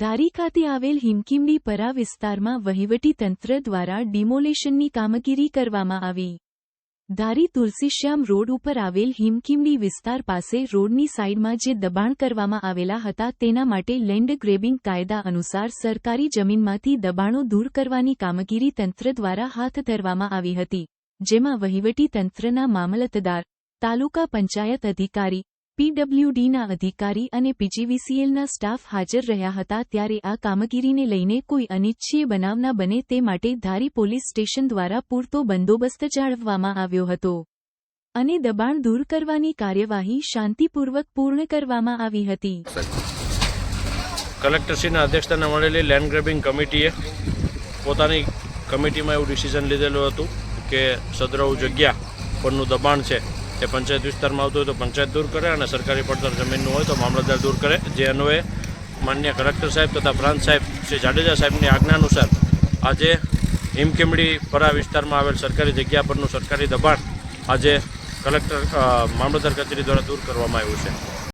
ધારી ખાતે આવેલ હિમકીમડી પરા વિસ્તારમાં વહીવટી તંત્ર દ્વારા ડિમોલેશનની કામગીરી કરવામાં આવી. ધારી તુલસીશ્યામ રોડ ઉપર આવેલ હિમકીમડી વિસ્તાર પાસે રોડની સાઇડમાં જે દબાણ કરવામાં આવેલા હતા તેના માટે લેન્ડ ગ્રેબિંગ કાયદા અનુસાર સરકારી જમીનમાંથી દબાણો દૂર કરવાની કામગીરી તંત્ર દ્વારા હાથ ધરવામાં આવી હતી, જેમાં વહીવટી તંત્રના મામલતદાર, તાલુકા પંચાયત અધિકારી પીડબ્લ્યુડીના અધિકારી અને પીજીવીસીએલના સ્ટાફ હાજર રહ્યા હતા ત્યારે આ કામગીરીને લઈને કોઈ અનિચ્છીય બનાવના બને તે માટે ધારી પોલીસ સ્ટેશન દ્વારા પૂરતો બંદોબસ્ત જાળવવામાં આવ્યો હતો. અને દબાણ દૂર કરવાની કાર્યવાહી શાંતિપૂર્વક પૂર્ણ કરવામાં આવી હતી. કલેક્ટરશ્રીના અધ્યક્ષતાને મળેલી લેન્ડ ગ્રેબિંગ કમિટીએ પોતાની કમિટીમાં એવું ડિસિઝન લીધેલું હતું કે સદરવ જગ્યા પરનું દબાણ છે. એ પંચાયત વિસ્તારમાં આવતું હોય તો પંચાયત દૂર કરે અને સરકારી પડતર જમીનનું હોય તો મામલતદાર દૂર કરે. જે અન્વયે માન્ય કલેક્ટર સાહેબ તથા પ્રાંત સાહેબ શ્રી જાડેજા સાહેબની આજ્ઞા અનુસાર આજે હિમકેમડી પરા વિસ્તારમાં આવેલ સરકારી જગ્યા પરનું સરકારી દબાણ આજે કલેક્ટર મામલતદાર કચેરી દ્વારા દૂર કરવામાં આવ્યું છે.